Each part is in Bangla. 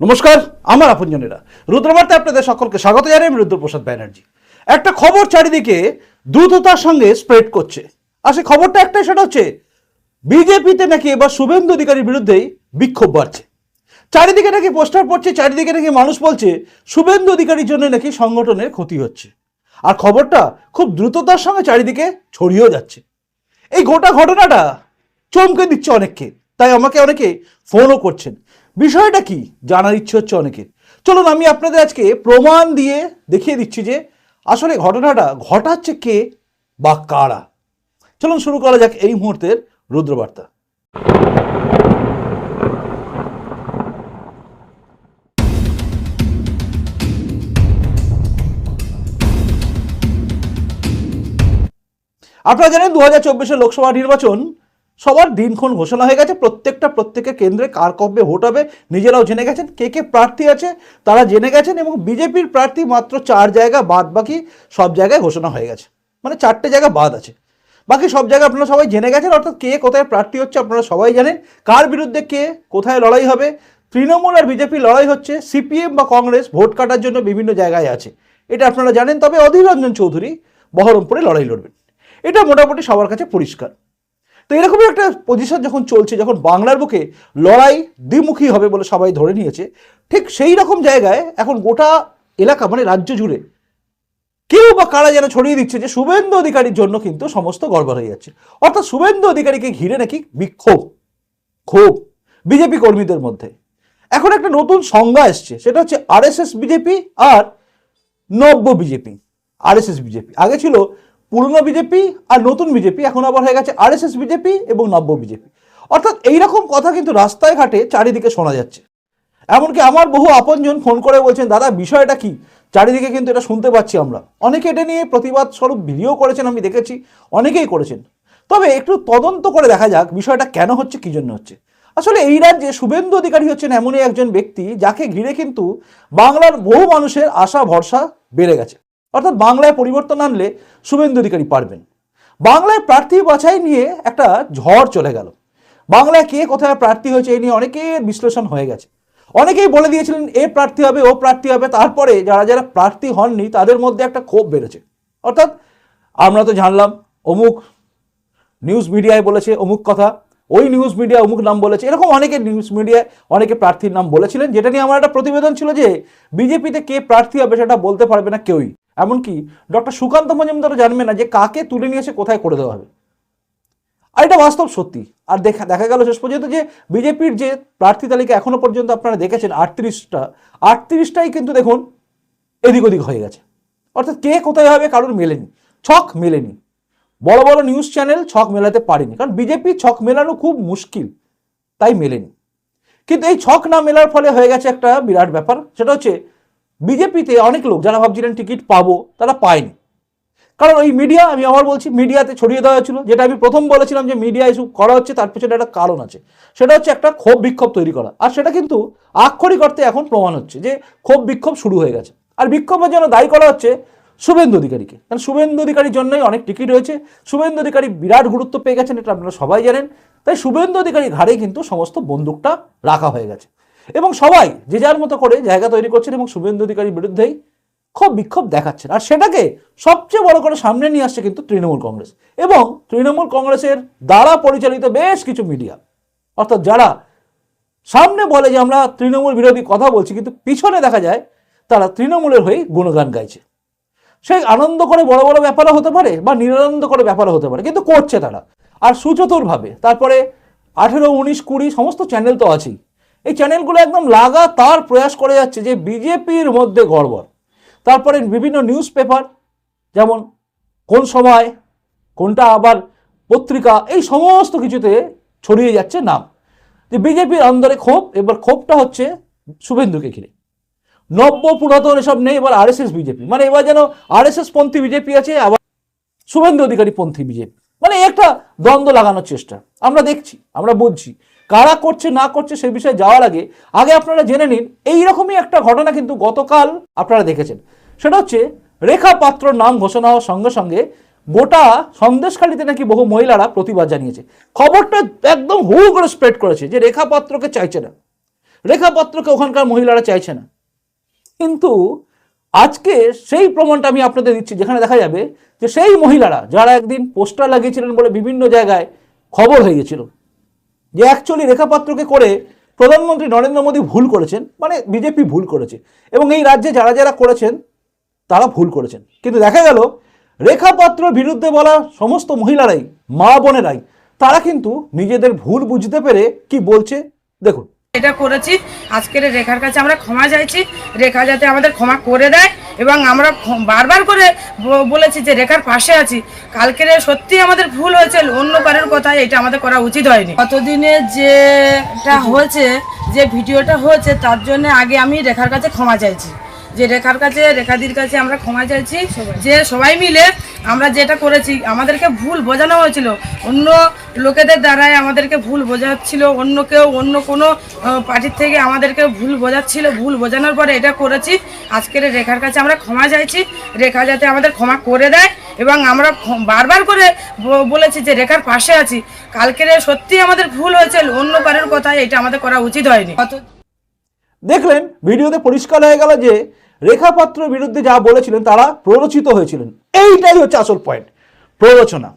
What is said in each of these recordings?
নমস্কার, আমার আপনজনেরা। রুদ্রবার্তা আপনাদের সকলকে স্বাগত জানাই আমি রুদ্রপ্রসাদ ব্যানার্জি। একটা খবর চারিদিকে দ্রুততার সঙ্গে স্প্রেড করছে। আর সেই খবরটা একটাই, সেটা হচ্ছে বিজেপিতে নাকি এবার শুভেন্দু অধিকারীর বিরুদ্ধেই বিক্ষোভ বাড়ছে। চারিদিকে নাকি পোস্টার পড়ছে, চারিদিকে নাকি মানুষ বলছে শুভেন্দু অধিকারীর জন্য নাকি সংগঠনের ক্ষতি হচ্ছে। আর খবরটা খুব দ্রুততার সঙ্গে চারিদিকে ছড়িয়েও যাচ্ছে। এই গোটা ঘটনাটা চমকে দিচ্ছে অনেককে। তাই আমাকে অনেকে ফোনও করছেন। বিষয়টা কি? জানার ইচ্ছে হচ্ছে অনেকের। চলুন, আমি আপনাদের আজকে প্রমাণ দিয়ে দেখিয়ে দিচ্ছি যে আসলে ঘটনাটা ঘটাচ্ছে কে বা কারা। চলুন, শুরু করা যাক এই মুহূর্তের রুদ্রবার্তা। আপনারা জানেন দু হাজার লোকসভা নির্বাচন সবার দিনক্ষণ ঘোষণা হয়ে গেছে, প্রত্যেকটা প্রত্যেকের কেন্দ্রে কার কবে ভোট হবে, নিজেরাও জেনে গেছেন, কে কে প্রার্থী আছে, তারা জেনে গেছেন এবং বিজেপির প্রার্থী মাত্র চার জায়গা বাদ বাকি সব জায়গায় ঘোষণা হয়ে গেছে। মানে চারটে জায়গা বাদ আছে। বাকি সব জায়গায় আপনারা সবাই জেনে গেছেন, অর্থাৎ কে কোথায় প্রার্থী হচ্ছে আপনারা সবাই জানেন। কার বিরুদ্ধে কে কোথায় লড়াই হবে, তৃণমূল আর বিজেপি লড়াই হচ্ছে, সিপিএম বা কংগ্রেস ভোট কাটার জন্য বিভিন্ন জায়গায় আছে। এটা আপনারা জানেন, তবে অধীর রঞ্জন চৌধুরী বহরমপুরে লড়াই লড়বেন। এটা মোটামুটি সবার কাছে পরিষ্কার। তো এরকমই একটা পজিশন যখন চলছে, যখন বাংলার বুকে লড়াই দ্বিমুখী হবে বলে সবাই ধরে নিয়েছে, ঠিক সেই রকম জায়গায় এখন গোটা এলাকা মানে রাজ্য জুড়ে কেউ বা কারা যেন ছড়িয়ে দিচ্ছে যে শুভেন্দু অধিকারীর জন্য কিন্তু সমস্ত গড়বড় হয়ে যাচ্ছে। অর্থাৎ শুভেন্দু অধিকারীকে ঘিরে নাকি বিক্ষোভ, ক্ষোভ বিজেপি কর্মীদের মধ্যে। এখন একটা নতুন সংজ্ঞা এসছে, সেটা হচ্ছে আরএসএস বিজেপি আর নব্য বিজেপি আরএসএস বিজেপি আগে ছিল পুরনো বিজেপি আর নতুন বিজেপি, এখন আবার হয়ে গেছে আরএসএস বিজেপি এবং নব্য বিজেপি। অর্থাৎ এইরকম কথা কিন্তু রাস্তায় ঘাটে চারিদিকে শোনা যাচ্ছে। এমনকি আমার বহু আপনজন ফোন করে বলছেন, দাদা, বিষয়টা কি? চারিদিকে কিন্তু এটা শুনতে পাচ্ছি আমরা। অনেকে এটা নিয়ে প্রতিবাদ স্বরূপ ভিডিও করেছেন, আমি দেখেছি, অনেকেই করেছেন। তবে একটু তদন্ত করে দেখা যাক বিষয়টা কেন হচ্ছে, কি জন্য হচ্ছে। আসলে এই রাজ্যে শুভেন্দু অধিকারী হচ্ছেন এমনই একজন ব্যক্তি, যাকে ঘিরে কিন্তু বাংলার বহু মানুষের আশা ভরসা বেড়ে গেছে। অর্থাৎ বাংলায় পরিবর্তন আনলে শুভেন্দু অধিকারী পারবেন। বাংলায় প্রার্থী বাছাই নিয়ে একটা ঝড় চলে গেল। বাংলায় কে কোথায় প্রার্থী হয়েছে এই নিয়ে অনেকের বিশ্লেষণ হয়ে গেছে। অনেকেই বলে দিয়েছিলেন, এ প্রার্থী হবে, ও প্রার্থী হবে। তারপরে যারা যারা প্রার্থী হননি, তাদের মধ্যে একটা ক্ষোভ বেড়েছে। অর্থাৎ আমরা তো জানলাম, অমুক নিউজ মিডিয়ায় বলেছে অমুক কথা, ওই নিউজ মিডিয়া অমুক নাম বলেছে। এরকম অনেকে নিউজ মিডিয়ায় অনেকে প্রার্থীর নাম বলেছিলেন, যেটা নিয়ে আমার একটা প্রতিবেদন ছিল যে, বিজেপিতে কে প্রার্থী হবে সেটা বলতে পারবে না কেউই। এমনকি ডক্টর সুকান্ত মজুমদারও জানবে না যে কাকে তুলে নিয়ে এসে কোথায় করে দেওয়া হবে। আর এটা বাস্তব সত্যি। আর দেখা দেখা গেল শেষ পর্যন্ত যে বিজেপির যে প্রার্থী তালিকা এখনও পর্যন্ত আপনারা দেখেছেন, আটত্রিশটা, আটত্রিশটাই কিন্তু দেখুন এদিক ওদিক হয়ে গেছে। অর্থাৎ কে কোথায় হবে কারোর মেলেনি, ছক মেলেনি। বড় বড় নিউজ চ্যানেল ছক মেলাতে পারেনি। কারণ বিজেপি ছক মেলানো খুব মুশকিল, তাই মেলেনি। কিন্তু এই ছক না মেলার ফলে হয়ে গেছে একটা বিরাট ব্যাপার, সেটা হচ্ছে বিজেপিতে অনেক লোক যারা ভাবছিলেন টিকিট পাবো, তারা পায়নি। কারণ ওই মিডিয়া, আমি আবার বলছি, মিডিয়াতে ছড়িয়ে দেওয়া হয়েছিল যেটা আমি প্রথম বলেছিলাম যে মিডিয়া ইস্যু করা হচ্ছে, তার পেছনে একটা কারণ আছে। সেটা হচ্ছে একটা ক্ষোভ বিক্ষোভ তৈরি করা। আর সেটা কিন্তু আক্ষরিক অর্থে এখন প্রমাণ হচ্ছে যে ক্ষোভ বিক্ষোভ শুরু হয়ে গেছে। আর বিক্ষোভের জন্য দায়ী করা হচ্ছে শুভেন্দু অধিকারীকে। কারণ শুভেন্দু অধিকারীর জন্যই অনেক টিকিট হয়েছে শুভেন্দু অধিকারী বিরাট গুরুত্ব পেয়ে গেছেন, এটা আপনারা সবাই জানেন। তাই শুভেন্দু অধিকারীর ঘাড়ে কিন্তু সমস্ত বন্দুকটা রাখা হয়ে গেছে। এবং সবাই যে যার মতো করে জায়গা তৈরি করছেন এবং শুভেন্দু অধিকারীর বিরুদ্ধেই ক্ষোভ বিক্ষোভ দেখাচ্ছেন। আর সেটাকে সবচেয়ে বড় করে সামনে নিয়ে আসছে কিন্তু তৃণমূল কংগ্রেস। এবং তৃণমূল কংগ্রেসের দ্বারা পরিচালিত বেশ কিছু মিডিয়া, অর্থাৎ যারা সামনে বলে যে আমরা তৃণমূল বিরোধী কথা বলছি, কিন্তু পিছনে দেখা যায় তারা তৃণমূলের হয়ে গুণগান গাইছে। সেই আনন্দ করে বড় বড় ব্যাপারও হতে পারে বা নিরানন্দ করে ব্যাপারও হতে পারে, কিন্তু করছে তারা। আর সুচতুরভাবে, তারপরে আঠেরো, উনিশ, কুড়ি, সমস্ত চ্যানেল তো আছেই। এই চ্যানেলগুলো একদম লাগাতার প্রয়াস করে যাচ্ছে যে বিজেপির মধ্যে গড়বড়। তারপরে বিভিন্ন নিউজ পেপার যেমন কোন সময়, কোনটা আবার পত্রিকা, এই সমস্ত কিছুতে ছড়িয়ে যাচ্ছে নাম। যে বিজেপির অন্দরে ক্ষোভ, এবার ক্ষোভটা হচ্ছে শুভেন্দুকে ঘিরে। নব্য পুরাতন এসব নেই, এবার আরএসএস বিজেপি মানে এবার যেন আরএসএস পন্থী বিজেপি আছে, আবার শুভেন্দু অধিকারী পন্থী বিজেপি মানে একটা দ্বন্দ্ব লাগানোর চেষ্টা। আমরা দেখছি, আমরা বুঝছি। কারা করছে, না করছে সে বিষয়ে যাওয়ার আগে আগে আপনারা জেনে নিন, এইরকমই একটা ঘটনা কিন্তু গতকাল আপনারা দেখেছেন। সেটা হচ্ছে, রেখা পাত্রর নাম ঘোষণা হওয়ার সঙ্গে সঙ্গে গোটা সন্দেশখালীতে নাকি বহু মহিলারা প্রতিবাদ জানিয়েছে। খবরটা একদম হু করে স্প্রেড করেছে যে রেখা পাত্রকে চাইছে না। রেখাপত্রকে ওখানকার মহিলারা চাইছে না। কিন্তু আজকে সেই প্রমাণটা আমি আপনাদের দিচ্ছি, যেখানে দেখা যাবে যে সেই মহিলারা, যারা একদিন পোস্টার লাগিয়েছিলেন বলে বিভিন্ন জায়গায় খবর হয়ে গেছিল যে অ্যাকচুয়ালি রেখাপাত্রকে করে প্রধানমন্ত্রী নরেন্দ্র মোদী ভুল করেছেন মানে বিজেপি ভুল করেছে। এবং এই রাজ্যে যারা যারা করেছেন, তারা ভুল করেছেন। কিন্তু দেখা গেল রেখাপাত্র বিরুদ্ধে বলা সমস্ত মহিলারাই, মা বোনেরাই, তারা কিন্তু নিজেদের ভুল বুঝতে পেরে কি বলছে, দেখুন। এটা করেছি। আজকের রেখার কাছে আমরা ক্ষমা চাইছি। রেখা যাতে আমাদের ক্ষমা করে দেয় এবং আমরা বারবার করে বলেছি যে রেখার পাশে আছি। কালকের সত্যি আমাদের ভুল হয়েছে, অন্য কারোর কথায় এটা আমাদের করা উচিত হয়নি। কতদিনে যেটা হয়েছে, যে ভিডিওটা হয়েছে, তার জন্য আগে আমি রেখার কাছে ক্ষমা চাইছি। যে রেখার কাছে, রেখাদির কাছে আমরা ক্ষমা চাইছি। যে সবাই মিলে আমরা যেটা করেছি, আমাদেরকে ভুল বোঝানো হয়েছিল। অন্য লোকেদের দ্বারাই আমাদেরকে ভুল বোঝাচ্ছিল, অন্য কেউ, অন্য কোনো পার্টির থেকে আমাদেরকে ভুল বোঝাচ্ছিল, ভুল বোঝানোর পরে এটা করেছি। আজকের রেখার কাছে আমরা ক্ষমা চাইছি। রেখা যাতে আমাদের ক্ষমা করে দেয় এবং আমরা বারবার করে বলেছি যে রেখার পাশে আছি। কালকের সত্যি আমাদের ভুল হয়েছে, অন্য কারোর কথায় এটা আমাদের করা উচিত হয়নি। দেখলেন, ভিডিওতে পরিষ্কার হয়ে গেল যে রেখাপাত্রের বিরুদ্ধে যা বলেছিলেন তারা প্ররোচিত হয়েছিলেন। এইটাই হচ্ছে আসল পয়েন্ট প্ররোচনা।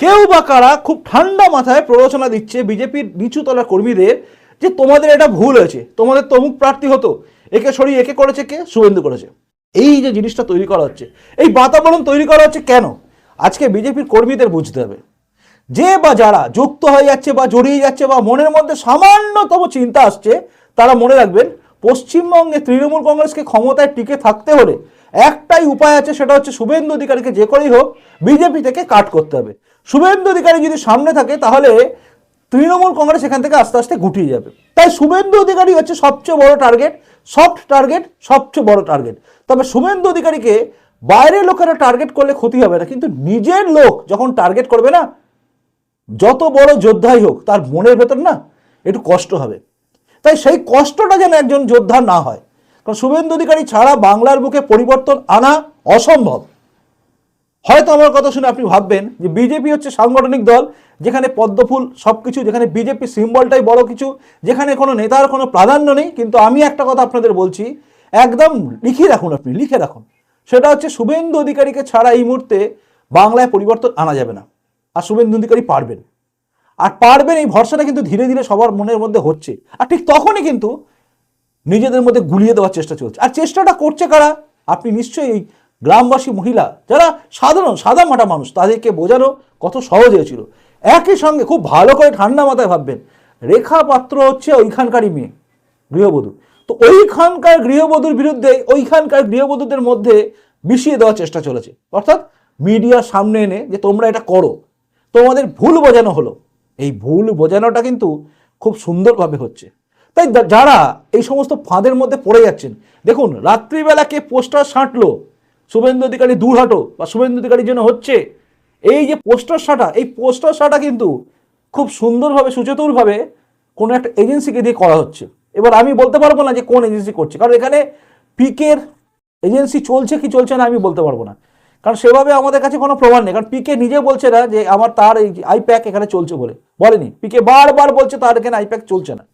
কেউ বা কারা খুব ঠান্ডা মাথায় প্ররোচনা দিচ্ছে বিজেপির নিচুতলা কর্মীদের যে তোমাদের এটা ভুল হয়েছে, তোমাদের তমুক প্রার্থী হতো, একে সরিয়ে একে করেছে কে? শুভেন্দু করেছে। এই যে জিনিসটা তৈরি করা হচ্ছে, এই বাতাবরণ তৈরি করা হচ্ছে কেন? আজকে বিজেপির কর্মীদের বুঝতে হবে। যে বা যারা যুক্ত হয়ে যাচ্ছে বা জড়িয়ে যাচ্ছে বা মনের মধ্যে সামান্যতম চিন্তা আসছে, তারা মনে রাখবেন পশ্চিমবঙ্গে তৃণমূল কংগ্রেসকে ক্ষমতায় টিকে থাকতে হলে একটাই উপায় আছে, সেটা হচ্ছে শুভেন্দু অধিকারীকে যে করেই হোক বিজেপি থেকে কাট করতে হবে। শুভেন্দু অধিকারী যদি সামনে থাকে, তাহলে তৃণমূল কংগ্রেস এখান থেকে আস্তে আস্তে গুটিয়ে যাবে। তাই শুভেন্দু অধিকারী হচ্ছে সবচেয়ে বড় টার্গেট সফট টার্গেট সবচেয়ে বড় টার্গেট তবে শুভেন্দু অধিকারীকে বাইরের লোকেরা টার্গেট করলে ক্ষতি হবে না, কিন্তু নিজের লোক যখন টার্গেট করবে না, যত বড় যোদ্ধাই হোক, তার মনের ভেতর না একটু কষ্ট হবে। তাই সেই কষ্টটা যেন একজন যোদ্ধা না হয়। কারণ শুভেন্দু অধিকারী ছাড়া বাংলার বুকে পরিবর্তন আনা অসম্ভব। হয়তো আমার কথা শুনে আপনি ভাববেন যে বিজেপি হচ্ছে সাংগঠনিক দল, যেখানে পদ্মফুল সব কিছু যেখানে বিজেপি সিম্বলটাই বড় কিছু, যেখানে কোনো নেতার কোনো প্রাধান্য নেই, কিন্তু আমি একটা কথা আপনাদের বলছি, একদম লিখে রাখুন আপনি, লিখে রাখুন। সেটা হচ্ছে শুভেন্দু অধিকারীকে ছাড়া এই মুহূর্তে বাংলায় পরিবর্তন আনা যাবে না। আর শুভেন্দু অধিকারী পারবেন। আর পারবেন এই ভরসাটা কিন্তু ধীরে ধীরে সবার মনের মধ্যে হচ্ছে। আর ঠিক তখনই কিন্তু নিজেদের মধ্যে গুলিয়ে দেওয়ার চেষ্টা চলছে। আর চেষ্টাটা করছে কারা? আপনি নিশ্চয়ই এই গ্রামবাসী মহিলা, যারা সাধারণ, সাদা মাটা মানুষ, তাদেরকে বোঝানো কত সহজ হয়েছিল। একই সঙ্গে খুব ভালো করে ঠান্ডা মাথায় ভাববেন, রেখা পাত্র হচ্ছে ওইখানকারই মেয়ে, গৃহবধূ। তো ওইখানকার গৃহবধূর বিরুদ্ধে, ওইখানকার গৃহবধূদের মধ্যে মিশিয়ে দেওয়ার চেষ্টা চলেছে। অর্থাৎ মিডিয়ার সামনে এনে যে তোমরা এটা করো, তোমাদের ভুল বোঝানো হলো। এই ভুল বোঝানোটা কিন্তু খুব সুন্দরভাবে হচ্ছে। তাই যারা এই সমস্ত ফাঁদের মধ্যে পড়ে যাচ্ছেন, দেখুন, রাত্রিবেলা কে পোস্টার সাঁটলো, শুভেন্দু অধিকারী দূর হাঁটো বা শুভেন্দু অধিকারীর জন্য হচ্ছে, এই যে পোস্টার সাঁটা, এই পোস্টার সাঁটা কিন্তু খুব সুন্দরভাবে, সুচতুরভাবে কোনো একটা এজেন্সিকে দিয়ে করা হচ্ছে। এবার আমি বলতে পারব না যে কোন এজেন্সি করছে, কারণ এখানে পিকের এজেন্সি চলছে কি চলছে না আমি বলতে পারব না। কারণ সেভাবে আমাদের কাছে কোনো প্রমাণ নেই। কারণ পিকে নিজে বলছে না যে আমার তার এই আইপ্যাক এখানে চলছে বলে। বলেনি। পিকে বারবার বলছে তার এখানে আইপ্যাক চলছে না।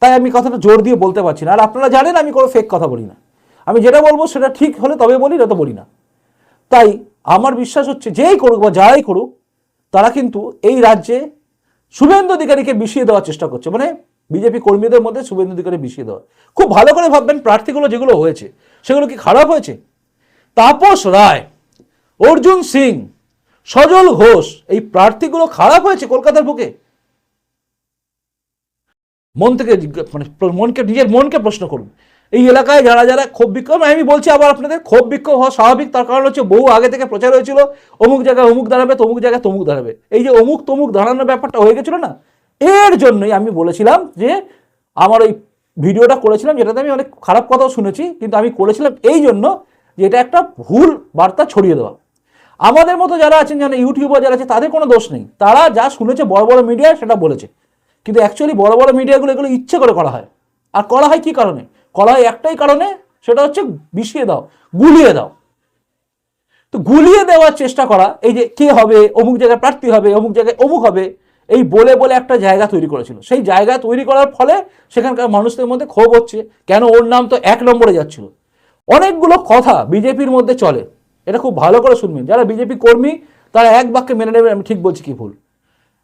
তাই আমি কথাটা জোর দিয়ে বলতে পারছি না। আর আপনারা জানেন আমি কোনো ফেক কথা বলি না। আমি যেটা বলব সেটা ঠিক হলে তবে বলি, না তো বলি না। তাই আমার বিশ্বাস হচ্ছে যেই করুক বা যারাই করুক, তারা কিন্তু এই রাজ্যে শুভেন্দু অধিকারীকে বিষিয়ে দেওয়ার চেষ্টা করছে। মানে বিজেপি কর্মীদের মধ্যে শুভেন্দু অধিকারী বিষিয়ে দেওয়া। খুব ভালো করে ভাববেন, প্রার্থীগুলো যেগুলো হয়েছে, সেগুলো কি খারাপ হয়েছে? তাপস রায় অর্জুন সিং, সজল ঘোষ, এই প্রার্থীগুলো খারাপ হয়েছে কলকাতার বুকে। মন থেকে মানে মনকে নিজের মনকে প্রশ্ন করুন। এই এলাকায় যারা যারা ক্ষোভ বিক্ষোভ আমি বলছি আবার আপনাদের, ক্ষোভ বিক্ষোভ হওয়া স্বাভাবিক। তার কারণ হচ্ছে বহু আগে থেকে প্রচার হয়েছিল, অমুক জায়গায় অমুক দাঁড়াবে, তমুক জায়গায় তমুক দাঁড়াবে। এই যে অমুক তমুক দাঁড়ানোর ব্যাপারটা হয়ে গেছিল না, এর জন্যই আমি বলেছিলাম যে আমার ওই ভিডিওটা করেছিলাম, যেটাতে আমি অনেক খারাপ কথাও শুনেছি, কিন্তু আমি করেছিলাম এই জন্য যে এটা একটা ভুল বার্তা ছড়িয়ে দেওয়া। আমাদের মতো যারা আছেন, যারা ইউটিউবার যারা আছে, তাদের কোনো দোষ নেই। তারা যা শুনেছে বড় বড় মিডিয়া সেটা বলেছে। কিন্তু অ্যাকচুয়ালি বড় বড় মিডিয়াগুলো এগুলো ইচ্ছে করে করা হয়। আর করা হয় কি কারণে? করা হয় একটাই কারণে, সেটা হচ্ছে বিষিয়ে দাও, গুলিয়ে দাও। তো গুলিয়ে দেওয়ার চেষ্টা করা, এই যে কে হবে, অমুক জায়গায় প্রার্থী হবে, অমুক জায়গায় অমুক হবে, এই বলে বলে একটা জায়গা তৈরি করেছিল। সেই জায়গা তৈরি করার ফলে সেখানকার মানুষদের মধ্যে ক্ষোভ হচ্ছে। কেন ওর নাম তো এক নম্বরে যাচ্ছিল। অনেকগুলো কথা বিজেপির মধ্যে চলে। এটা খুব ভালো করে শুনবেন। যারা বিজেপি কর্মী, তারা এক বাক্যে মেনে নেবে আমি ঠিক বলছি কি ভুল।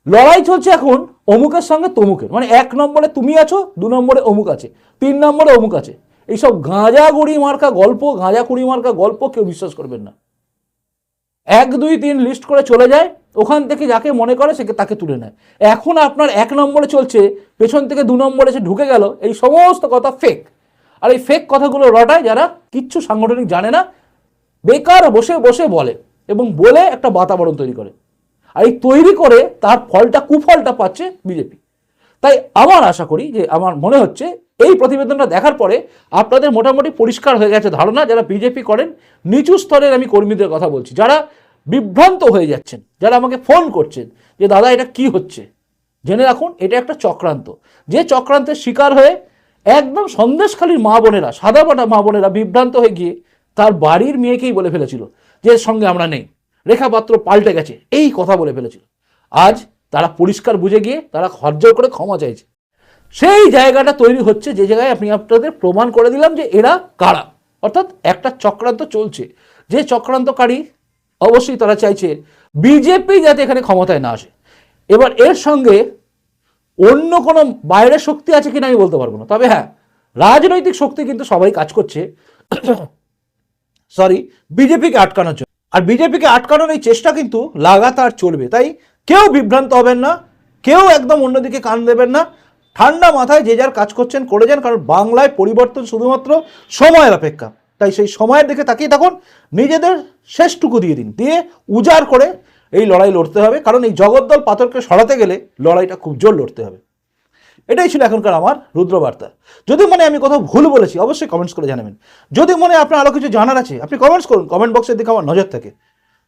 লড়াই চলছে এখন অমুকের সঙ্গে তমুকের। মানে এক নম্বরে তুমি আছো, দু নম্বরে অমুক আছে, তিন নম্বরে অমুক আছে। এইসব গাঁজা গুড়ি মার্কা গল্প, গাঁজা কুড়ি মার্কা গল্প কেউ বিশ্বাস করবেন না। এক, দুই, তিন লিস্ট করে চলে যায়, ওখান থেকে যাকে মনে করে সে তাকে তুলে নেয়। এখন আপনার এক নম্বরে চলছে, পেছন থেকে দু নম্বরে সে ঢুকে গেল, এই সমস্ত কথা ফেক আর এই ফেক কথাগুলো রটায় যারা কিচ্ছু সাংগঠনিক জানে না বেকার বসে বসে বলে এবং বলে একটা বাতাবরণ তৈরি করে। আর এই তৈরি করে তার ফলটা, কুফলটা পাচ্ছে বিজেপি। তাই আমার আশা করি যে আমার মনে হচ্ছে এই প্রতিবেদনটা দেখার পরে আপনাদের মোটামুটি পরিষ্কার হয়ে গেছে ধারণা যারা বিজেপি করেন, নিচু স্তরের আমি কর্মীদের কথা বলছি, যারা বিভ্রান্ত হয়ে যাচ্ছেন, যারা আমাকে ফোন করছেন যে, দাদা, এটা কি হচ্ছে? জেনে রাখুন, এটা একটা চক্রান্ত। যে চক্রান্তের শিকার হয়ে একদম সন্দেশখালীর মা বোনেরা সাদা বাটা মা বোনেরা বিভ্রান্ত হয়ে গিয়ে তার বাড়ির মেয়েকেই বলে ফেলেছিল যে সঙ্গে আমরা নেই। রেখাপাত্র পাল্টে গেছে। এই কথা বলে ফেলেছিল। আজ তারা পরিষ্কার বুঝে গিয়ে তারা হরজর করে ক্ষমা চাইছে। সেই জায়গাটা তৈরি হচ্ছে যে জায়গায় আপনি আপনাদের প্রমাণ করে দিলাম যে এরা কারা। অর্থাৎ একটা চক্রান্ত চলছে। যে চক্রান্তকারী অবশ্যই তারা চাইছে বিজেপি যাতে এখানে ক্ষমতায় না আসে। এবার এর সঙ্গে অন্য কোনো বাইরের শক্তি আছে কিনা আমি বলতে পারব না। তবে হ্যাঁ রাজনৈতিক শক্তি কিন্তু সবাই কাজ করছে। সরি বিজেপিকে আটকানোর জন্য। আর বিজেপিকে আটকানোর এই চেষ্টা কিন্তু লাগাতার চলবে। তাই কেউ বিভ্রান্ত হবেন না, কেউ একদম অন্যদিকে কান দেবেন না। ঠান্ডা মাথায় যে যার কাজ করছেন, করে যান, কারণ বাংলায় পরিবর্তন শুধুমাত্র সময়ের অপেক্ষা। তাই সেই সময়ের দিকে তাকিয়ে থাকুন, নিজেদের শেষটুকু দিয়ে দিন। দিয়ে উজাড় করে এই লড়াই লড়তে হবে, কারণ এই জগদ্দল পাথরকে সরাতে গেলে লড়াইটা খুব জোর লড়তে হবে। এটাই ছিল এখনকার আমার রুদ্রবার্তা। যদি মনে আমি কোথাও ভুল বলেছি, অবশ্যই কমেন্টস করে জানাবেন। যদি মনে আপনার আরও কিছু জানার আছে, আপনি কমেন্টস করুন কমেন্ট বক্সের দিকে আমার নজর থাকে।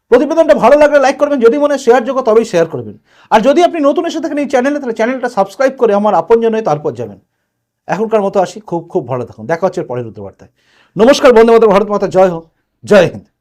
প্রতিবেদনটা ভালো লাগলে লাইক করবেন, যদি মনে শেয়ার যোগ্য তবেই শেয়ার করবেন। আর যদি আপনি নতুন এসে থাকেন এই চ্যানেলে তাহলে চ্যানেলটা সাবস্ক্রাইব করে আমার আপনজন হয়ে তারপর যাবেন। এখনকার মতো আসি, খুব খুব ভালো থাকুন। দেখা হচ্ছে পরের রুদ্রবার্তায়। নমস্কার বন্দে মাতা ভারত মাতা, জয় হোক। জয় হিন্দ।